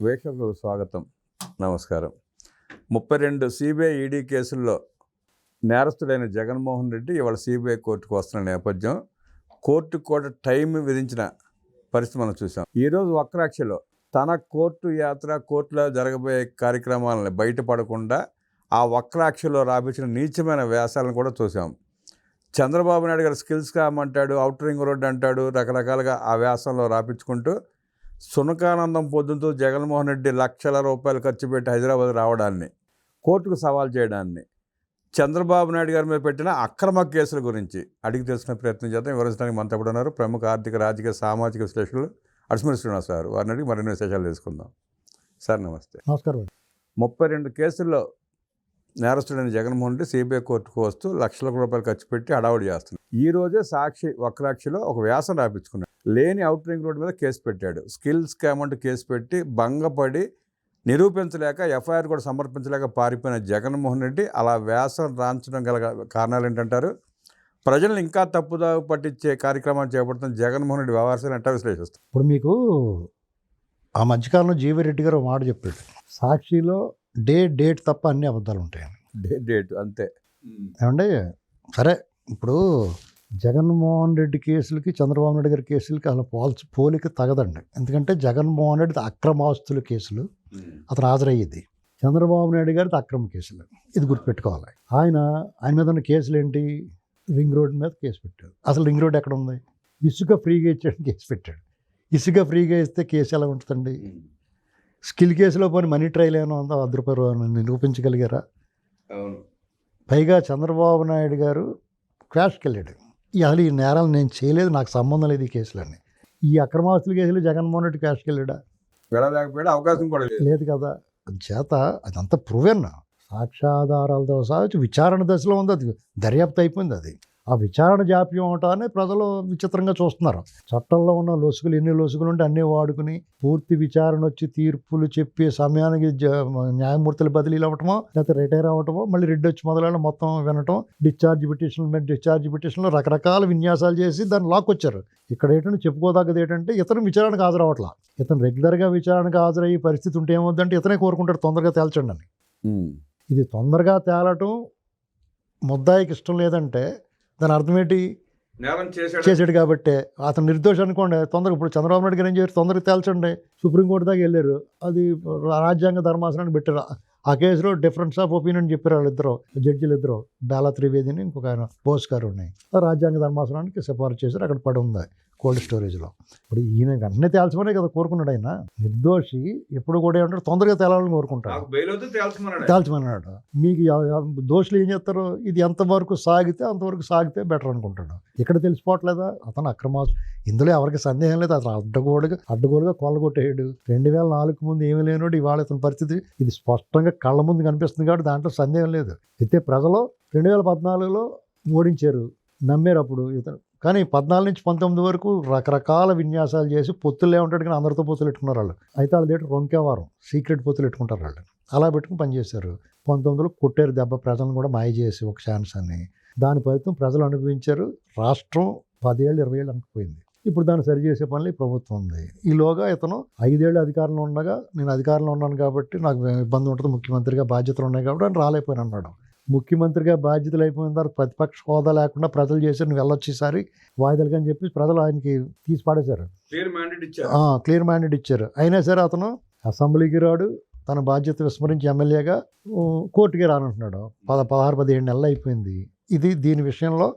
వీక్షకులకు స్వాగతం. నమస్కారం. ముప్పై రెండు సిబిఐ ఈడీ కేసుల్లో నేరస్తుడైన జగన్మోహన్ రెడ్డి ఇవాళ సిబిఐ కోర్టుకు వస్తున్న నేపథ్యం కోర్టు కూడా టైం విధించిన పరిస్థితి మనం చూసాం ఈరోజు వక్రాక్షలో తన కోర్టు యాత్ర కోర్టులో జరగబోయే కార్యక్రమాలను బయటపడకుండా ఆ వక్రాక్షలో రాపించిన నీచమైన వ్యాసాలను కూడా చూసాం చంద్రబాబు నాయుడు గారు స్కిల్స్ కామంటాడు అవుటరింగ్ రోడ్ అంటాడు రకరకాలుగా ఆ వ్యాసంలో రాపించుకుంటూ సునకానందం పొద్దుతూ జగన్మోహన్ రెడ్డి లక్షల రూపాయలు ఖర్చు పెట్టి హైదరాబాద్ రావడాన్ని కోర్టుకు సవాల్ చేయడాన్ని చంద్రబాబు నాయుడు గారి మీద పెట్టిన అక్రమ కేసుల గురించి అడిగి తెలుసుకునే ప్రయత్నం చేద్దాం. వివరించడానికి మనతో పాటు ఉన్నారు ప్రముఖ ఆర్థిక రాజకీయ సామాజిక విశ్లేషకులు అడిసిమరి శ్రీనివాస్ గారు. వారిని అడిగి మరిన్ని విశేషాలు తెలుసుకుందాం. సార్ నమస్తే. నమస్కారం ముప్పై రెండు కేసుల్లో నేరస్తుడైన జగన్మోహన్ రెడ్డి సిబిఐ కోర్టుకు వస్తూ లక్షల రూపాయలు ఖర్చు పెట్టి అడావుడు చేస్తున్నాడు. ఈ రోజే సాక్షి వక్రాక్షిలో ఒక వ్యాసం రాపించుకున్నాడు. లేని అవుట్ రింగ్ రోడ్ మీద కేసు పెట్టాడు. స్కిల్ స్కామ్ అంటూ కేసు పెట్టి భంగపడి నిరూపించలేక ఎఫ్ఐఆర్ కూడా సమర్పించలేక పారిపోయిన జగన్మోహన్ రెడ్డి అలా వ్యాసం రాంచడం గల కారణాలు ఏంటంటారు? ప్రజలను ఇంకా తప్పుదావు పట్టించే కార్యక్రమాలు చేపడుతున్న జగన్మోహన్ రెడ్డి వ్యవహారాన్ని ఎట్టా విశ్లేషిస్తారు? ఇప్పుడు మీకు ఆ మధ్యకాలంలో జీవి రెడ్డి గారు ఒక మాట చెప్పాడు. సాక్షిలో డే డేట్ తప్ప అన్ని అబద్ధాలు ఉంటాయని డే డేట్ అంతే. ఏమండి? సరే ఇప్పుడు జగన్మోహన్ రెడ్డి కేసులకి చంద్రబాబు నాయుడు గారి కేసులకి అలా పోల్చి పోలిక తగదండి. ఎందుకంటే జగన్మోహన్ రెడ్డి అక్రమాస్తుల కేసులు అతను హాజరయ్యేది. చంద్రబాబు నాయుడు గారిది అక్రమ కేసులు. ఇది గుర్తుపెట్టుకోవాలి. ఆయన ఆయన మీద ఉన్న కేసులు ఏంటి రింగ్ రోడ్ మీద కేసు పెట్టాడు. అసలు రింగ్ రోడ్ ఎక్కడ ఉంది? ఇసుక ఫ్రీగా ఇచ్చాడని కేసు పెట్టాడు. ఇసుక ఫ్రీగా ఇస్తే కేసు ఎలా ఉంటుందండి? స్కిల్ కేసులో పోనీ మనీ ట్రయల్ ఏమైనా ఉందా? వంద రూపాయలు నిరూపించగలిగారా? అవును. పైగా చంద్రబాబు నాయుడు గారు క్రాష్కి వెళ్ళాడు. ఈ అసలు ఈ నేరాలు నేను చేయలేదు నాకు సంబంధం లేదు ఈ కేసులన్నీ. ఈ అక్రమాస్తుల కేసులు జగన్మోహన్ రెడ్డి క్రాష్కి వెళ్ళాడా? వెళ్ళలేకపోయాడు అవకాశం కూడా లేదు. లేదు కదా. చేత అదంతా ప్రూవెన్. సాక్ష్యాధారాలతో సహా విచారణ దశలో ఉంది అది దర్యాప్తు అయిపోయింది అది. ఆ విచారణ జాప్యం అవటాన్ని ప్రజలు విచిత్రంగా చూస్తున్నారు. చట్టంలో ఉన్న లొసుగులు ఎన్ని లొసుగులు ఉంటే అన్నీ వాడుకుని పూర్తి విచారణ వచ్చి తీర్పులు చెప్పి సమయానికి జ- న్యాయమూర్తులు బదిలీలు అవ్వటమో లేకపోతే రిటైర్ అవ్వటమో మళ్ళీ రెడ్డి వచ్చి మొదలైన మొత్తం వినటం డిశ్చార్జ్ పిటిషన్ డిశ్చార్జ్ పిటిషన్లో రకరకాల విన్యాసాలు చేసి దాన్ని లాక్కొచ్చారు. ఇక్కడ ఏంటంటే చెప్పుకోదగ్గది ఏంటంటే ఇతను విచారణకు హాజరవట్లా ఇతను రెగ్యులర్గా విచారణకు హాజరయ్యే పరిస్థితి ఉంటే ఏమవుద్దంటే ఇతనే కోరుకుంటాడు తొందరగా తేల్చండి అని. ఇది తొందరగా తేలటం ముద్దాయికి ఇష్టం లేదంటే దాని అర్థం ఏంటి చేశాడు. చేసాడు కాబట్టి. అతను నిర్దోషం అనుకోండి. తొందరగా ఇప్పుడు చంద్రబాబు నాయుడు గారు ఏం చేయరు? తొందరగా తేల్చండి. సుప్రీంకోర్టు దాకా వెళ్ళారు. అది రాజ్యాంగ ధర్మాసనాన్ని పెట్టారు. ఆ కేసులో డిఫరెన్స్ ఆఫ్ ఒపీనియన్ చెప్పారు వాళ్ళిద్దరు. జడ్జిలు ఇద్దరు బేలా త్రివేదిని ఇంకొక ఆయన బోస్ గారు ఉన్నాయి రాజ్యాంగ ధర్మాసనానికి సిఫారసు చేశారు. అక్కడ పడి ఉంది. కోల్డ్ స్టోరేజ్లో. ఇప్పుడు ఈయన వెంటనే తేల్చమనే కదా కోరుకున్నాడు ఆయన. నిర్దోషి ఎప్పుడు కూడా ఏమంటాడు? తొందరగా తేలాలని కోరుకుంటాడు. తేల్చమన్నాడు మీకు దోషులు ఏం చేస్తారు? ఇది ఎంతవరకు సాగితే అంతవరకు సాగితే బెటర్ అనుకుంటాడు. ఇక్కడ తెలిసిపోవట్లేదా? అతను అక్రమా ఇందులో ఎవరికి సందేహం లేదు. అతను అడ్డగోడుగా అడ్డగోలుగా కొల్లగొట్టేయడు. రెండు వేల నాలుగు ముందు ఏమీ లేనోడు ఇవాళ ఇతని పరిస్థితి ఇది స్పష్టంగా కళ్ళ ముందు కనిపిస్తుంది కాబట్టి దాంట్లో సందేహం లేదు. అయితే ప్రజలు రెండు వేల పద్నాలుగులో ఓడించారు. నమ్మారు అప్పుడు ఇతను. కానీ పద్నాలుగు నుంచి పంతొమ్మిది వరకు రకరకాల విన్యాసాలు చేసి పొత్తులే ఉంటాడు కానీ అందరితో పొత్తులు పెట్టుకున్నారు వాళ్ళు. అయితే వాళ్ళ దగ్గర రొంకేవారం సీక్రెట్ పొత్తులు పెట్టుకుంటారు వాళ్ళు. అలా పెట్టుకుని పనిచేశారు. పంతొమ్మిదిలో కొట్టేరు దెబ్బ ప్రజలను కూడా మాయ చేసి ఒక ఛాన్స్ అని. దాని ఫలితం ప్రజలు అనుభవించారు. రాష్ట్రం పదేళ్ళు ఇరవై ఏళ్ళు అనుకుపోయింది ఇప్పుడు దాన్ని సరిచేసే పనులు ఈ ప్రభుత్వం ఉంది. ఈలోగా ఇతను ఐదేళ్ళు అధికారంలో ఉండగా నేను అధికారంలో ఉన్నాను కాబట్టి నాకు ఇబ్బంది ఉంటుంది ముఖ్యమంత్రిగా బాధ్యతలు ఉన్నాయి కాబట్టి అని రాలేకపోయాను అన్నాడు. ముఖ్యమంత్రిగా బాధ్యతలు అయిపోయిన తర్వాత ప్రతిపక్ష హోదా లేకుండా ప్రజలు చేసి నువ్వు వెళ్ళొచ్చు ఈసారి వాయిదాలు అని చెప్పి ప్రజలు ఆయనకి తీసి పడేశారు. క్లియర్ మ్యాండేట్ ఇచ్చారు. క్లియర్ మైండెడ్ ఇచ్చారు. అయినా సరే అతను అసెంబ్లీకి రాడు తన బాధ్యత విస్మరించి ఎమ్మెల్యేగా కోర్టుకి రానంటున్నాడు. పద పదహారు పదిహేడు నెలలు అయిపోయింది. ఇది దీని విషయంలో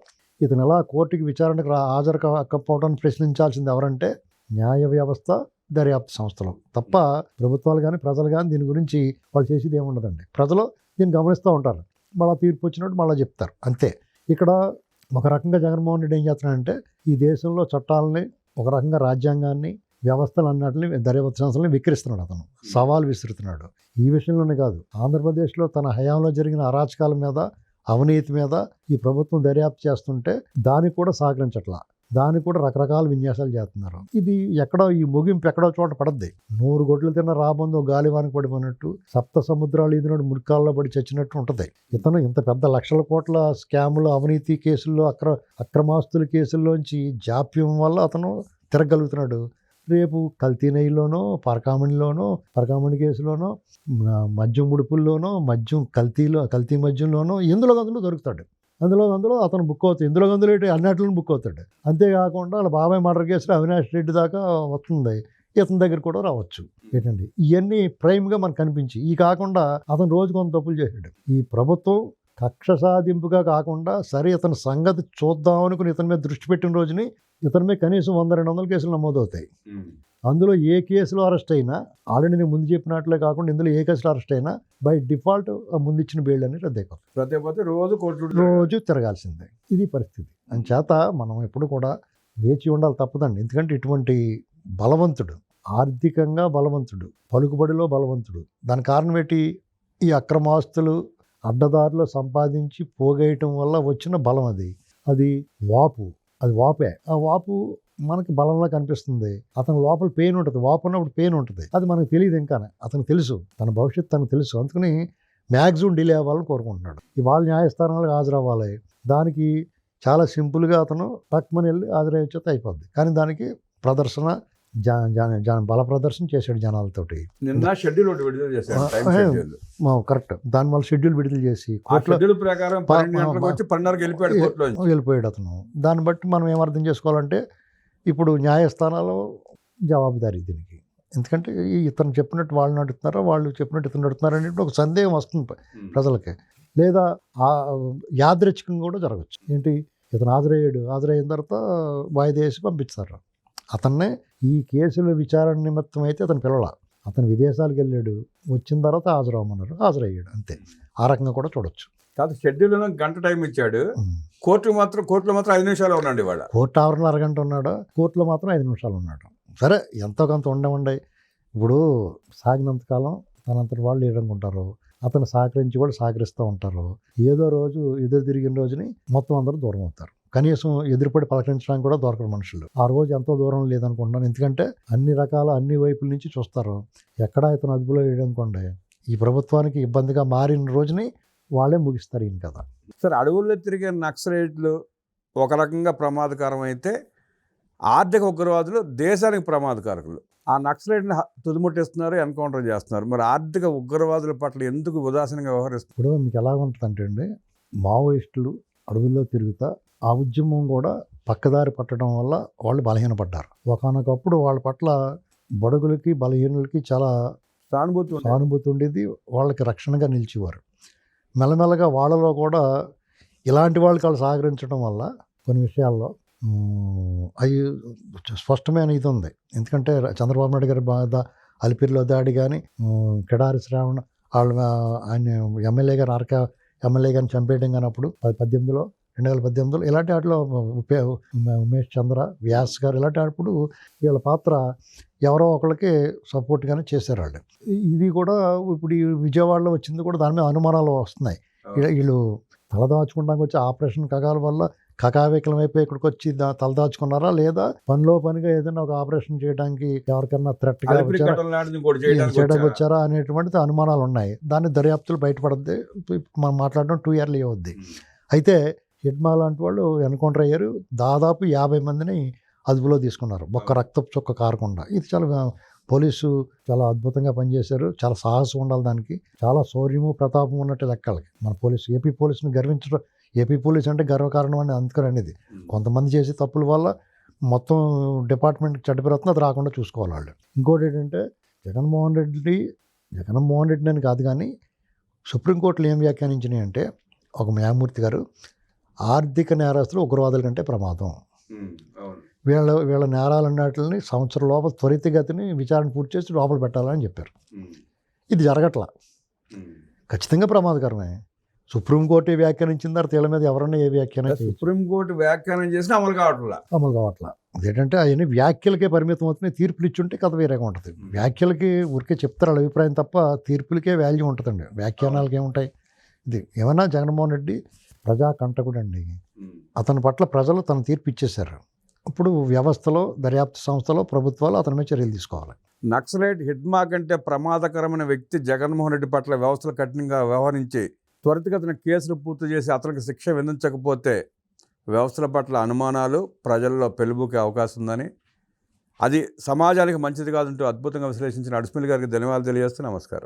ఇతను ఎలా కోర్టుకి విచారణకు రా హాజరు కాకపోవడానికి ప్రశ్నించాల్సింది ఎవరంటే న్యాయ వ్యవస్థ దర్యాప్తు సంస్థలు. తప్ప ప్రభుత్వాలు కానీ ప్రజలు కానీ దీని గురించి వాళ్ళు చేసేది ఏముండదండి. ప్రజలు దీన్ని గమనిస్తూ ఉంటారు. మళ్ళీ తీర్పు వచ్చినట్టు మళ్ళీ చెప్తారు. అంతే. ఇక్కడ ఒక రకంగా జగన్మోహన్ రెడ్డి ఏం చేస్తున్నాడంటే ఈ దేశంలో చట్టాలని ఒక రకంగా రాజ్యాంగాన్ని వ్యవస్థలు అన్నట్లని దర్యాప్తు సంస్థలను విక్రిస్తున్నాడు అతను. సవాల్ విసురుతున్నాడు. ఈ విషయంలోనే కాదు ఆంధ్రప్రదేశ్లో తన హయాంలో జరిగిన అరాచకాల మీద అవినీతి మీద ఈ ప్రభుత్వం దర్యాప్తు చేస్తుంటే దానికి కూడా సహకరించట్లా. దానికి కూడా రకరకాల విన్యాసాలు చేస్తున్నారు. ఇది ఎక్కడో ఈ ముగింపు ఎక్కడో చోట పడద్ది. నూరు గొడ్లు తిన్న రాబందో గాలివానికి పడిపోయినట్టు సప్త సముద్రాలు ఇదినోడు మురికాల్లో పడి చచ్చినట్టు ఉంటుంది. ఇతను ఇంత పెద్ద లక్షల కోట్ల స్కాములు అవినీతి కేసుల్లో అక్ర అక్రమాస్తుల కేసుల్లోంచి జాప్యం వల్ల అతను తిరగలుగుతున్నాడు. రేపు కల్తీ పరకామణిలోనో పరకామణి కేసులోనో మద్యం ముడుపుల్లోనో మద్యం కల్తీలో కల్తీ మద్యంలోనో ఎందులో అందులో దొరుకుతాడు. అందులో అందులో అతను బుక్ అవుతాడు. ఇందులో అందులో ఏంటి? అన్నిటిని బుక్ అవుతాడు. అంతేకాకుండా వాళ్ళ బాబాయ్ మర్డర్ కేసులో అవినాష్ రెడ్డి దాకా వస్తుంది. ఇతని దగ్గర కూడా రావచ్చు. ఏంటండి? ఇవన్నీ ప్రైమ్గా మనకు కనిపించి ఈ కాకుండా అతను రోజు కొంత తప్పులు చేశాడు. ఈ ప్రభుత్వం కక్ష సాధింపుగా కాకుండా సరే ఇతని సంగతి చూద్దాం అనుకుని ఇతని మీద దృష్టి పెట్టిన రోజుని ఇతని మీద కనీసం వంద రెండు వందల కేసులు నమోదవుతాయి. అందులో ఏ కేసులో అరెస్ట్ అయినా ఆల్రెడీ నేను ముందు చెప్పినట్లే కాకుండా ఇందులో ఏ కేసులో అరెస్ట్ అయినా బై డిఫాల్ట్ ముందు ఇచ్చిన బెయిల్ అని రద్దయిపోతుంది ప్రతిపోతే రోజు కోర్టు రోజు తిరగాల్సిందే. ఇది పరిస్థితి. అంచేత మనం ఎప్పుడు కూడా వేచి ఉండాలి తప్పదండి. ఎందుకంటే ఇటువంటి బలవంతుడు ఆర్థికంగా బలవంతుడు పలుకుబడిలో బలవంతుడు దాని కారణం ఏంటి? ఈ అక్రమాస్తులు అడ్డదారిలో సంపాదించి పోగేయటం వల్ల వచ్చిన బలం అది. అది వాపు. అది వాపే. ఆ వాపు మనకి బలంలా కనిపిస్తుంది. అతని లోపల పెయిన్ ఉంటుంది. వాపు ఉన్నప్పుడు పెయిన్ ఉంటుంది. అది మనకు తెలియదు ఇంకా అతనికి తెలుసు. తన భవిష్యత్తు తనకు తెలుసు. అందుకని మ్యాక్సిమం డిలే అవ్వాలని కోరుకుంటున్నాడు. ఇవాళ న్యాయస్థానాలకు హాజరవ్వాలి. దానికి చాలా సింపుల్గా అతను టక్మని వెళ్ళి హాజరయ్యేచేత అయిపోద్ది. కానీ దానికి ప్రదర్శన జా జా జా బల ప్రదర్శన చేశాడు జనాలతోటి. నిన్న షెడ్యూల్ ఒకటి విడుదల చేశారు టైం ఆ, షెడ్యూల్ మా కరెక్ట్ దానివల్ల షెడ్యూల్ విడుదల చేసి షెడ్యూల్ ప్రకారం వచ్చి వెళ్ళిపోయాడు వెళ్ళిపోయాడు అతను. దాన్ని బట్టి మనం ఏం అర్థం చేసుకోవాలంటే ఇప్పుడు న్యాయస్థానాలు జవాబుదారీ దీనికి. ఎందుకంటే ఇతను చెప్పినట్టు వాళ్ళు నడుతున్నారా వాళ్ళు చెప్పినట్టు ఇతను నడుతున్నారా అనేది ఒక సందేహం వస్తుంది ప్ర- ప్రజలకి. లేదా ఆ యాదృచ్ఛికంగా కూడా జరగచ్చు. ఏంటి? ఇతను హాజరయ్యాడు హాజరైన తర్వాత వాయిదా వేసి పంపిస్తారు అతన్నే ఈ కేసుల విచారణ నిమిత్తం అయితే అతను పిల్లల. అతను విదేశాలకు వెళ్ళాడు వచ్చిన తర్వాత హాజరవ్వమన్నారు హాజరయ్యాడు అంతే. ఆ రకంగా కూడా చూడొచ్చు. కాదు షెడ్యూల్ గంట టైం ఇచ్చాడు. కోర్టు మాత్రం కోర్టులో మాత్రం ఐదు నిమిషాలు ఉన్నాడు వాడు కోర్టు ఆవరణ అరగంట ఉన్నాడు. కోర్టులో మాత్రం ఐదు నిమిషాలు ఉన్నాడు. సరే ఎంతో కొంత ఉండమండి ఇప్పుడు సాగినంతకాలం తనంతటి వాళ్ళు ఏడనుకుంటారు అతను సహకరించి కూడా సహకరిస్తూ ఉంటారు. ఏదో రోజు ఎదురు తిరిగిన రోజుని మొత్తం అందరూ దూరం అవుతారు. కనీసం ఎదురుపడి పలకరించడానికి కూడా దొరకరు మనుషులు. ఆ రోజు ఎంతో దూరం లేదనుకుంటున్నాను. ఎందుకంటే అన్ని రకాల అన్ని వైపుల నుంచి చూస్తారు. ఎక్కడ ఇతను అదుపులో వేయడనుకోండి ఈ ప్రభుత్వానికి ఇబ్బందిగా మారిన రోజుని వాళ్ళే ముగిస్తారు ఈయన కదా సరే అడవుల్లో తిరిగే నక్సలైట్లు ఒక రకంగా ప్రమాదకరం అయితే ఆర్థిక ఉగ్రవాదులు దేశానికి ప్రమాదకారకులు. ఆ నక్సలైట్ని తుదిముట్టిస్తున్నారు ఎన్కౌంటర్ చేస్తున్నారు. మరి ఆర్థిక ఉగ్రవాదుల పట్ల ఎందుకు ఉదాసీనంగా వ్యవహరిస్తున్నారు? ఇప్పుడు మీకు ఎలా ఉంటుందంటే అండి మావోయిస్టులు అడవుల్లో తిరుగుతా ఆ ఉద్యమం కూడా పక్కదారి పట్టడం వల్ల వాళ్ళు బలహీనపడ్డారు. ఒకనొకప్పుడు వాళ్ళ పట్ల బడుగులకి బలహీనులకి చాలా సానుభూతి. సానుభూతి ఉండేది వాళ్ళకి రక్షణగా నిలిచేవారు. మెల్లమెల్లగా వాళ్ళలో కూడా ఇలాంటి వాళ్ళకి వాళ్ళు సహకరించడం వల్ల కొన్ని విషయాల్లో అవి స్పష్టమైన ఇది ఉంది. ఎందుకంటే చంద్రబాబు నాయుడు గారి బాధ అలిపిరిలో దాడి కానీ కిడారి శ్రావణ వాళ్ళు ఆయన ఎమ్మెల్యే గారు ఆర్కే ఎమ్మెల్యే గారిని చంపేయడం కానప్పుడు పద్దెనిమిదిలో రెండు వేల పద్దెనిమిదిలో ఇలాంటి వాటిలో ఉపే ఉమేష్ చంద్ర వ్యాస్ గారు ఇలాంటి వాటిప్పుడు వీళ్ళ పాత్ర ఎవరో ఒకరికి సపోర్ట్గానే చేశారు వాళ్ళు. ఇది కూడా ఇప్పుడు ఈ విజయవాడలో వచ్చింది కూడా దాని మీద అనుమానాలు వస్తున్నాయి. వీళ్ళ- తలదాచుకోవడానికి వచ్చి ఆపరేషన్ కగాల వల్ల కకావికలం అయిపోయి ఇక్కడికి వచ్చి తలదాచుకున్నారా లేదా పనిలో పనిగా ఏదైనా ఒక ఆపరేషన్ చేయడానికి ఎవరికైనా థ్రెట్గా చేయడానికి వచ్చారా? అనేటువంటిది అనుమానాలు ఉన్నాయి. దాన్ని దర్యాప్తులు బయటపడద్ది. మనం మాట్లాడడం టూ ఇయర్లీ అవుద్ది. అయితే హిడ్మా లాంటి వాళ్ళు ఎన్కౌంటర్ అయ్యారు. దాదాపు యాభై మందిని అదుపులో తీసుకున్నారు. ఒక్క రక్తపు చుక్క కారకుండా. ఇది చాలా పోలీసు చాలా అద్భుతంగా పనిచేశారు. చాలా సాహసం ఉండాలి దానికి. చాలా శౌర్యము ప్రతాపం ఉన్నట్టు లెక్కలకి. మన పోలీసు ఏపీ పోలీసుని గర్వించడం ఏపీ పోలీస్ అంటే గర్వకారణం అని అందుకని అనేది. కొంతమంది చేసే తప్పుల వల్ల మొత్తం డిపార్ట్మెంట్ చెడ్డపేరుతుంది అది రాకుండా చూసుకోవాలి వాళ్ళు. ఇంకోటి ఏంటంటే జగన్మోహన్ రెడ్డి జగన్మోహన్ రెడ్డి అని కాదు కానీ సుప్రీంకోర్టులో ఏం వ్యాఖ్యానించినాయి అంటే ఒక న్యాయమూర్తి గారు ఆర్థిక నేరస్తులు ఉగ్రవాదుల కంటే ప్రమాదం. వీళ్ళ వీళ్ళ నేరాలన్నిటిని సంవత్సరం లోపల త్వరితగతిని విచారణ పూర్తి చేసి లోపల పెట్టాలని చెప్పారు. ఇది జరగట్ల. ఖచ్చితంగా ప్రమాదకరమే. సుప్రీంకోర్టు ఏ వ్యాఖ్యానించిన తర్వాత వీళ్ళ మీద ఎవరన్నా ఏ వ్యాఖ్యానం సుప్రీంకోర్టు వ్యాఖ్యానం చేసినా అమలు కావట్లా. అమలు కావట్లా. అదేంటంటే అవన్నీ వ్యాఖ్యలకే పరిమితం అవుతున్నాయి తీర్పులు ఇచ్చుంటే కథ వేరేగా ఉంటుంది. వ్యాఖ్యలకి ఊరికే చెప్తారు వాళ్ళ అభిప్రాయం తప్ప తీర్పులకే వాల్యూ ఉంటుందండి. వ్యాఖ్యానాలకి ఏముంటాయి ఇది ఏమన్నా జగన్మోహన్ రెడ్డి ప్రజా కంటకుడు అండి. అతని పట్ల ప్రజలు తన తీర్పు ఇచ్చేశారు. ఇప్పుడు వ్యవస్థలో దర్యాప్తు సంస్థలో ప్రభుత్వాలు అతని మీద చర్యలు తీసుకోవాలి. నక్సలైట్ హిడ్మా కంటే ప్రమాదకరమైన వ్యక్తి జగన్మోహన్ రెడ్డి పట్ల వ్యవస్థలు కఠినంగా వ్యవహరించి త్వరితగతిన కేసులు పూర్తి చేసి అతనికి శిక్ష విధించకపోతే వ్యవస్థల పట్ల అనుమానాలు ప్రజల్లో పెలుబుకే అవకాశం ఉందని అది సమాజానికి మంచిది కాదంటూ అద్భుతంగా విశ్లేషించిన అడుసుమిల్ గారికి ధన్యవాదాలు తెలియజేస్తూ నమస్కారం.